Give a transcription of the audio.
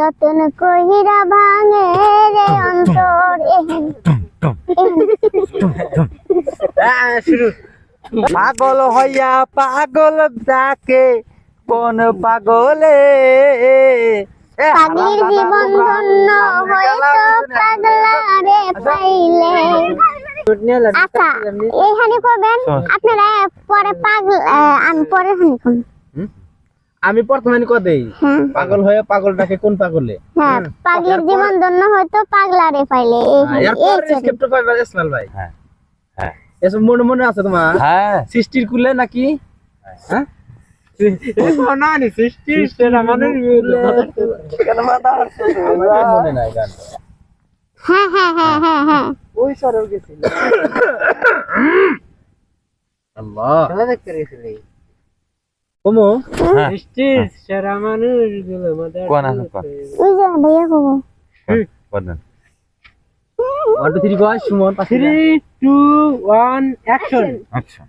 যতন কহিরা ভাঙে রে অন্তর পাগল হইয়া পাগল ডাকে কোন পাগলে? পাগলির জীবন ধন্য হয়তো পাগলা রে পাইলে। আচ্ছা এইখানে করবেন আপনারা পরে পাগল আমি পরে কোন। আমি বর্তমানে কত দেই হ্যাঁ পাগল হয়ে পাগলটাকে কোন পাগলে? হ্যাঁ পাগলির জীবন ধন্য হয়তো পাগলা রে পাইলে এই স্ক্রিপ্ট পাইবার ইসমাইল ভাই। হ্যাঁ হ্যাঁ। এসব মনে মনে আছে তোমার? হ্যাঁ। সৃষ্টির কুলে নাকি? হ্যাঁ? মনে নাই গান। হ্যাঁ হ্যাঁ হ্যাঁ হ্যাঁ। হ্যাঁ আল্লাহ। কমো? হ্যাঁ। কোন আছে কোন ওই যে ভাইয়া কবো বলেন ওয়ান টু থ্রি কয় সুমন থ্রি আচ্ছা